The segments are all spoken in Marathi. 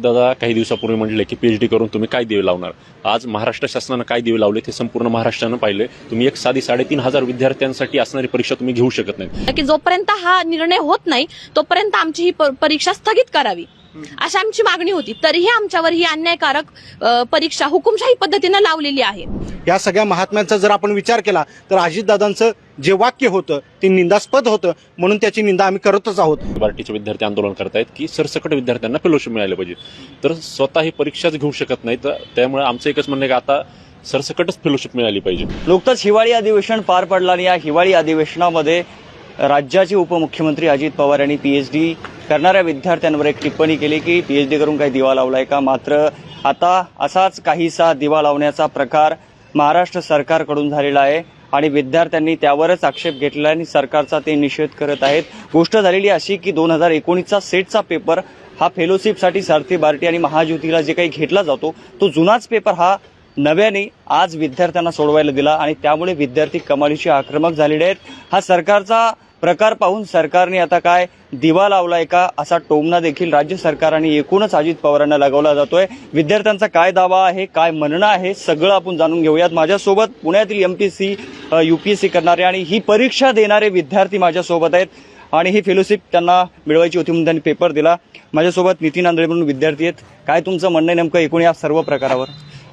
दादा काही दिवसापूर्वी म्हटले की पीएचडी करून तुम्ही काय दिवे लावणार? आज महाराष्ट्र शासनानं काय दिवे लावले ते संपूर्ण महाराष्ट्रानं पाहिले तुम्ही एक साधी साडेतीन हजार विद्यार्थ्यांसाठी असणारी परीक्षा तुम्ही घेऊ शकत नाही की जोपर्यंत हा निर्णय होत नाही तोपर्यंत आमची ही परीक्षा स्थगित करावी. अशी आमची मागणी होती. तरीही आमच्यावर ही अन्यायकारक परीक्षा हुकुमशाही पद्धतीनं लावलेली आहे. या सगळ्या महात्म्यांचा जर आपण विचार केला तर अजितदादांचं जे वाक्य होतं ते निंदास्पद होतं. म्हणून त्याची निंदा आम्ही करतच आहोत. बार्टीचे विद्यार्थी आंदोलन करतायत की सरसकट विद्यार्थ्यांना फेलोशिप मिळाले पाहिजे. तर स्वतः ही परीक्षाच घेऊ शकत नाही तर त्यामुळे आमचं एकच म्हणणं आहे की आता सरसकटच फेलोशिप मिळाली पाहिजे. नुकतंच हिवाळी अधिवेशन पार पडलं आणि या हिवाळी अधिवेशनामध्ये राज्याचे उपमुख्यमंत्री अजित पवार यांनी पीएचडी करणाऱ्या विद्यार्थ्यांवर एक टिप्पणी केली की पीएचडी करून काही दिवा लावलाय का? मात्र आता असाच काहीसा दिवा लावण्याचा प्रकार महाराष्ट्र सरकारकडून झालेला आहे आणि विद्यार्थ्यांनी त्यावरच आक्षेप घेतला आणि सरकारचा ते निषेध करत आहेत. गोष्ट झालेली अशी की दोन हजार एकोणीसचा सेटचा पेपर हा फेलोशिपसाठी सारथी बार्टी आणि महाज्योतीला जे काही घेतला जातो तो जुनाच पेपर हा नव्याने आज विद्यार्थ्यांना सोडवायला दिला आणि त्यामुळे विद्यार्थी कमालीशी आक्रमक झालेले आहेत. हा सरकारचा प्रकार पाहून सरकारने आता काय दिवा लावलाय का असा टोमना देखील राज्य सरकार आणि एकूणच अजित पवारांना लगावला जातोय. विद्यार्थ्यांचा काय दावा आहे काय म्हणणं आहे सगळं आपण जाणून घेऊयात. माझ्यासोबत पुण्यातील एस युपीएससी करणारे आणि ही परीक्षा देणारे विद्यार्थी माझ्यासोबत आहेत. आणि ही फेलोशिप त्यांना मिळवायची होती म्हणून त्यांनी पेपर दिला. माझ्यासोबत नितीन आंधळे म्हणून विद्यार्थी आहेत. काय तुमचं म्हणणं आहे नेमकं एकूण या सर्व प्रकारावर?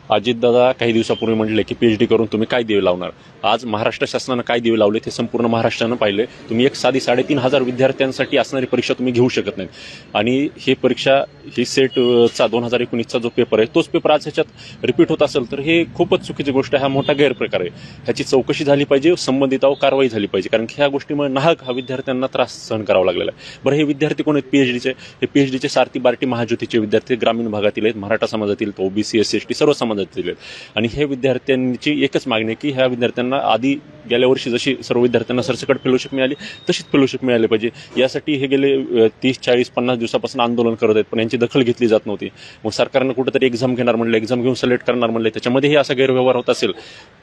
अजितदादा काही दिवसापूर्वी म्हटले की पीएचडी करून तुम्ही काय दिवे लावणार? आज महाराष्ट्र शासनानं काय दिवे लावले ते संपूर्ण महाराष्ट्रानं पाहिले तुम्ही एक साधी साडेतीन हजार विद्यार्थ्यांसाठी असणारी परीक्षा तुम्ही घेऊ शकत नाही आणि ही परीक्षा ही सेटचा दोन हजार एकोणीसचा जो पेपर आहे तोच पेपर आज ह्याच्यात रिपीट होत असेल तर हे खूपच चुकीची गोष्ट आहे. हा मोठा गैरप्रकार आहे. ह्याची चौकशी झाली पाहिजे संबंधितावर कारवाई झाली पाहिजे. कारण की ह्या गोष्टीमुळे नाहक हा विद्यार्थ्यांना त्रास सहन करावा लागलेला आहे. बरं हे विद्यार्थी कोण आहेत? पीएचडीचे हे पीएचडीचे सारथी बार्टी महाज्योतीचे विद्यार्थी ग्रामीण भागातील आहेत. मराठा समाजातील ओबीसी एस एस टी सर्व मदत दिली आणि हे विद्यार्थ्यांची एकच मागणी आहे की ह्या विद्यार्थ्यांना आधी गेल्या वर्षी जशी सर्व विद्यार्थ्यांना सरसकट फेलोशिप मिळाली तशीच फेलोशिप मिळाली पाहिजे. यासाठी हे गेले तीस चाळीस पन्नास दिवसापासून आंदोलन करत आहेत पण यांची दखल घेतली जात नव्हती. मग सरकारनं कुठंतरी एक्झाम घेणार म्हणलं एक्झाम घेऊन सिलेक्ट करणार म्हणले त्याच्यामध्येही असा गैरव्यवहार होत असेल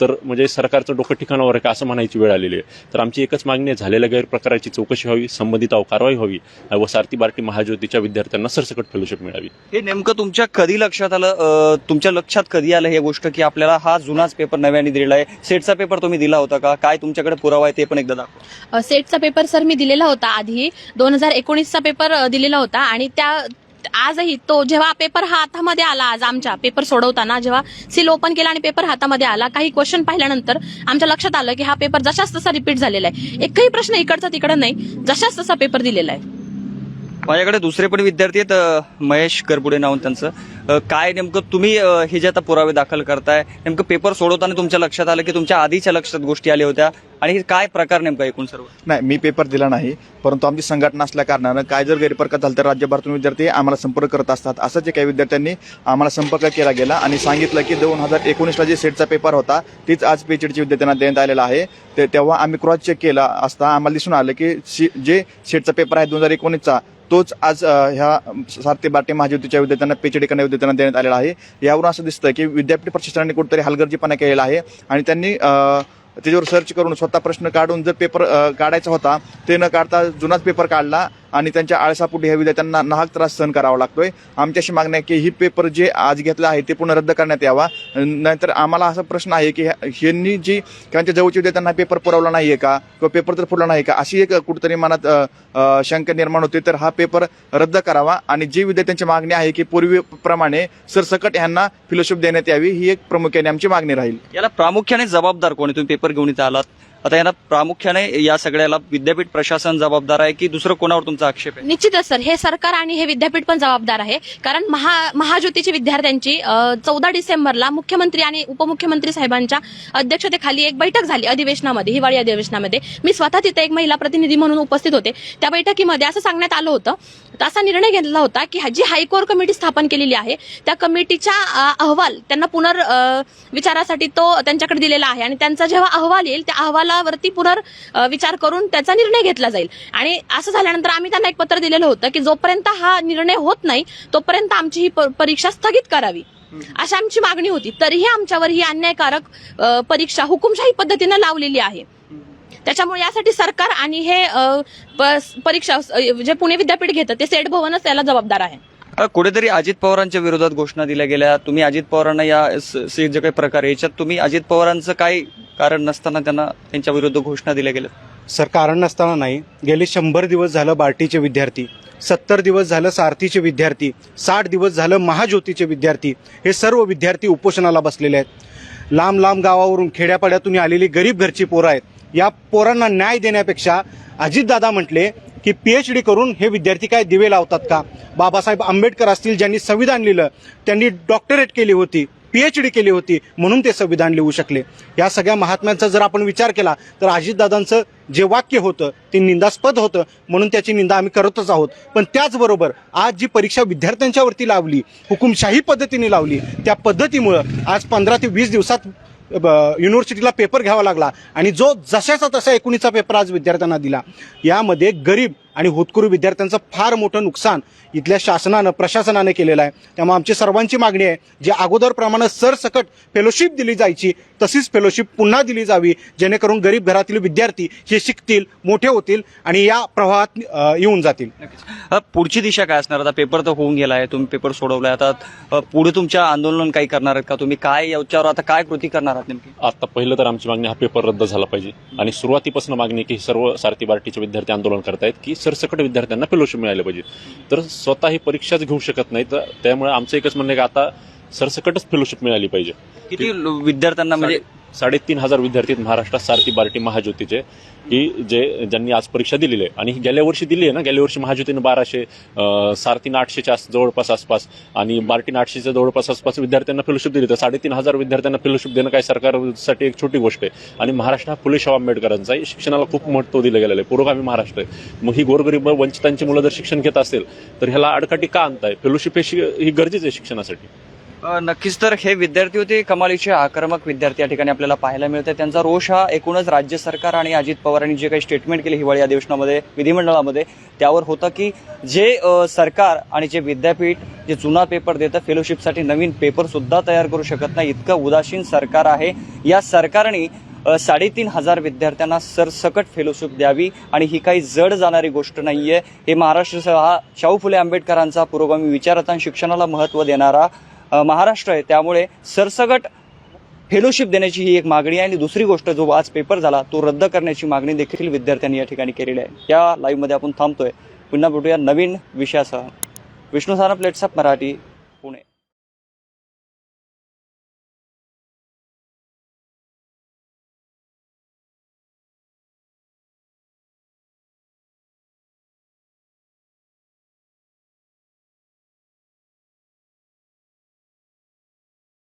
तर म्हणजे सरकारचं डोकं ठिकाणावर आहे का असं म्हणायची वेळ आलेली आहे. तर आमची एकच मागणी आहे झालेल्या गैरप्रकाराची चौकशी व्हावी संबंधित कारवाई व्हावी व सारथी बार्टी महाज्योतीच्या विद्यार्थ्यांना सरसकट फेलोशिप मिळावी. हे नेमकं तुमच्या कधी लक्षात आलं तुमच्या लक्षात कधी आलं हे गोष्ट की आपल्याला हा जुनाच पेपर नव्याने दिलेला आहे? सेटचा पेपर तुम्ही दिला होता का? काय तुमच्याकडे पुरावा आहे ते पण एकदा दाखवा. सेटचा पेपर सर मी दिलेला होता आधी. दोन हजार एकोणीसचा पेपर अ, दिलेला होता आणि त्या आजही तो जेव्हा पेपर हा हातामध्ये आला आज आमच्या पेपर सोडवताना जेव्हा सील ओपन केला आणि पेपर हातामध्ये आला काही क्वेश्चन पाहिल्यानंतर आमच्या लक्षात आलं की हा पेपर जशाच तसा रिपीट झालेला आहे. एकही प्रश्न इकडचा तिकडं नाही जशाच तसा पेपर दिलेला आहे. माझ्याकडे दुसरे पण विद्यार्थी आहेत महेश करपुडे नाव त्यांचं. काय नेमकं तुम्ही हे जे आता पुरावे दाखल करताय नेमकं पेपर सोडवताना तुमच्या लक्षात आलं की तुमच्या आधीच्या लक्षात गोष्टी आल्या होत्या? आणि हे काय प्रकार नेमका एकूण सर्व? नाही मी पेपर दिला नाही परंतु आमची संघटना असल्या कारणानं काय जर गैरप्रकार झाला तर राज्यभरातून विद्यार्थी आम्हाला संपर्क करत असतात. असं जे काही विद्यार्थ्यांनी आम्हाला संपर्क केला गेला आणि सांगितलं की दोन हजार एकोणीसला जे सेटचा पेपर होता तीच आज पीएचडीच्या विद्यार्थ्यांना देण्यात आलेला आहे. ते तेव्हा आम्ही क्रॉस चेक केला असता आम्हाला दिसून आलं की सी- जे सेटचा पेपर आहे दोन हजार एकोणीसचा तोच आज ह्या सारथी बाटे महाज्योतीच्या विद्यार्थ्यांना पीएचडी विद्यार्थ्यांना देण्यात आलेला आहे. यावरून असं दिसतं की विद्यापीठ प्रशासनाने कुठेतरी हलगर्जीपणा केलेला आहे आणि त्यांनी त्याच्यावर सर्च करून स्वतः प्रश्न काढून जर पेपर काढायचा होता ते न काढता जुनाच पेपर काढला. आणि त्यांच्या आळसापोटी ह्या विद्यार्थ्यांना नाहक त्रास सहन करावा लागतोय. आमच्याशी अशी मागणी आहे की ही पेपर जे आज घेतला आहे ते पुन्हा रद्द करण्यात यावा. नाहीतर आम्हाला असा प्रश्न आहे की ह्या- ह्यांनी जी त्यांच्या जवळच्या विद्यार्थ्यांना पेपर पुरवला नाहीये का? किंवा पेपर तर पुरला नाही का? अशी एक कुठेतरी मनात शंका निर्माण होते तर हा पेपर रद्द करावा. आणि जी विद्यार्थ्यांची मागणी आहे की पूर्वीप्रमाणे सरसकट ह्यांना फिलोशिप देण्यात यावी ही एक प्रामुख्याने आमची मागणी राहील. याला प्रामुख्याने जबाबदार कोणी तुम्ही पेपर घेऊन इथे आलात. आता यांना प्रामुख्याने या सगळ्याला विद्यापीठ प्रशासन जबाबदार आहे की दुसरं कोणावर तुमचा आक्षेप आहे? निश्चितच सर हे सरकार आणि हे विद्यापीठ पण जबाबदार आहे. कारण महा महाज्योतीची विद्यार्थ्यांची चौदा डिसेंबरला मुख्यमंत्री आणि उपमुख्यमंत्री साहेबांच्या अध्यक्षतेखाली एक बैठक झाली अधिवेशनामध्ये हिवाळी अधिवेशनामध्ये. मी स्वतः तिथे एक महिला प्रतिनिधी म्हणून उपस्थित होते. त्या बैठकीमध्ये असं सांगण्यात आलं होतं तर असा निर्णय घेतला होता की जी हायकोर कमिटी स्थापन केलेली आहे त्या कमिटीच्या अहवाल त्यांना पुनर्विचारासाठी विचारासाठी तो त्यांच्याकडे दिलेला आहे. आणि त्यांचा जेव्हा अहवाल येईल त्या अहवाला अहवालावरती पुनर विचार करून त्याचा निर्णय घेतला जाईल. आणि असं झाल्यानंतर आम्ही त्यांना एक पत्र दिलेलं होतं की जोपर्यंत हा निर्णय होत नाही तोपर्यंत आमची ही परीक्षा स्थगित करावी. अशी आमची मागणी होती. तरीही आमच्यावर ही अन्यायकारक परीक्षा हुकुमशाही पद्धतीनं लावलेली आहे. त्याच्यामुळे यासाठी सरकार आणि हे परीक्षा जे पुणे विद्यापीठ घेतं ते सेट भवनच त्याला जबाबदार आहे. कुठेतरी अजित पवारांच्या विरोधात घोषणा दिल्या गेल्या. तुम्ही अजित पवारांना या जे काही प्रकार याच्यात तुम्ही अजित पवारांचं काय कारण नसताना त्यांना त्यांच्या विरुद्ध घोषणा दिल्या गेल्या. सर कारण नसताना नाही. गेले शंभर दिवस झालं बार्टीचे विद्यार्थी सत्तर दिवस झालं सारथीचे विद्यार्थी साठ दिवस झालं महाज्योतीचे विद्यार्थी हे सर्व विद्यार्थी उपोषणाला बसलेले आहेत. लांब लांब गावावरून खेड्यापाड्यातून आलेली गरीब घरची पोरं आहेत. या पोरांना न्याय देण्यापेक्षा अजितदादा म्हटले की पी एच डी करून हे विद्यार्थी काय दिवे लावतात का? बाबासाहेब आंबेडकर असतील ज्यांनी संविधान लिहिलं त्यांनी डॉक्टरेट केली होती. पीएच डी केली होती म्हणून ते संविधान लिहू शकले. या सगळ्या महात्म्यांचा जर आपण विचार केला तर अजितदादांचं जे वाक्य होतं ते निंदास्पद होतं म्हणून त्याची निंदा आम्ही करतच आहोत. पण त्याचबरोबर आज जी परीक्षा विद्यार्थ्यांच्यावरती लावली हुकुमशाही पद्धतीने लावली त्या पद्धतीमुळं आज पंधरा ते वीस दिवसात ब- युनिव्हर्सिटीला पेपर घ्यावा लागला. आणि जो जशाचा तसा एकोणीसचा पेपर आज विद्यार्थ्यांना दिला. यामध्ये गरीब आणि होतकरू विद्यार्थ्यांचं फार मोठं नुकसान इथल्या शासनानं प्रशासनाने केलेलं आहे. त्यामुळे आमची सर्वांची मागणी आहे जी अगोदरप्रमाणे सरसकट फेलोशिप दिली जायची तशीच फेलोशिप पुन्हा दिली जावी जेणेकरून गरीब घरातील विद्यार्थी हे शिकतील मोठे होतील आणि या प्रवाहात येऊन जातील. पुढची दिशा काय असणार? आता पेपर तर होऊन गेलाय तुम्ही पेपर सोडवलाय. आता पुढे तुमच्या आंदोलन काही करणार आहेत का? तुम्ही काय याच्यावर आता काय कृती करणार आहात नेमकी? आता पहिलं तर आमची मागणी हा पेपर रद्द झाला पाहिजे. आणि सुरुवातीपासून मागणी आहे की सर्व सारथी बार्टीचे विद्यार्थी आंदोलन करतायत की सरसकट विद्यार्थ्यांना फेलोशिप मिळालं पाहिजे. तर स्वतः ही परीक्षाच घेऊ शकत नाही तर त्यामुळे आमचं एकच म्हणणं आहे की आता सरसकटच फेलोशिप मिळाली पाहिजे. किती लो- विद्यार्थ्यांना म्हणजे साडेतीन हजार विद्यार्थी आहेत महाराष्ट्रात सारथी बार्टी महाज्योतीचे की जे ज्यांनी आज परीक्षा दिलेली आहे. आणि ही गेल्या वर्षी दिली आहे ना गेल्या वर्षी महाज्योतीनं बाराशे अं, सारथीनं आठशेच्या आस- जवळपास आसपास आणि बार्टीनं आठशेच्या जवळपास आसपास विद्यार्थ्यांना फेलोशिप दिली. तर साडेतीन हजार विद्यार्थ्यांना फेलोशिप देणं काय सरकारसाठी एक छोटी गोष्ट आहे. आणि महाराष्ट्र हा फुले शाह आंबेडकरांचा आहे शिक्षणाला खूप महत्त्व दिलं गेलेलं आहे. पुरोगामी महाराष्ट्र आहे. मग ही गोरगरीब वंचितांची मुलं जर शिक्षण घेत असेल तर ह्याला अडकाटी का आणताय? फेलोशिप हे शि- ही गरजेचं आहे शिक्षणासाठी. नक्कीच तर हे विद्यार्थी होते कमालीचे आक्रमक विद्यार्थी या ठिकाणी आपल्याला पाहायला मिळते. त्यांचा रोष हा एकूणच राज्य सरकार आणि अजित पवारांनी जे काही स्टेटमेंट केले हिवाळी अधिवेशनामध्ये विधिमंडळामध्ये त्यावर होतं की जे सरकार आणि जे विद्यापीठ जे जुना पेपर देतं फेलोशिपसाठी नवीन पेपरसुद्धा तयार करू शकत नाही. इतकं उदासीन सरकार आहे. या सरकारने साडेतीन हजार विद्यार्थ्यांना सरसकट फेलोशिप द्यावी आणि ही काही जड जाणारी गोष्ट नाही आहे हे महाराष्ट्र हा शाहू फुले आंबेडकरांचा पुरोगामी विचारात आणि शिक्षणाला महत्त्व देणारा महाराष्ट्र आहे. त्यामुळे सरसगट फेलोशिप देण्याची ही एक मागणी आहे. आणि दुसरी गोष्ट जो आज पेपर झाला तो रद्द करण्याची मागणी देखील विद्यार्थ्यांनी या ठिकाणी केलेली आहे. या लाईव्हमध्ये आपण थांबतोय. पुन्हा भेटूया नवीन विषयासह. विष्णू सानप लेट्सअप मराठी.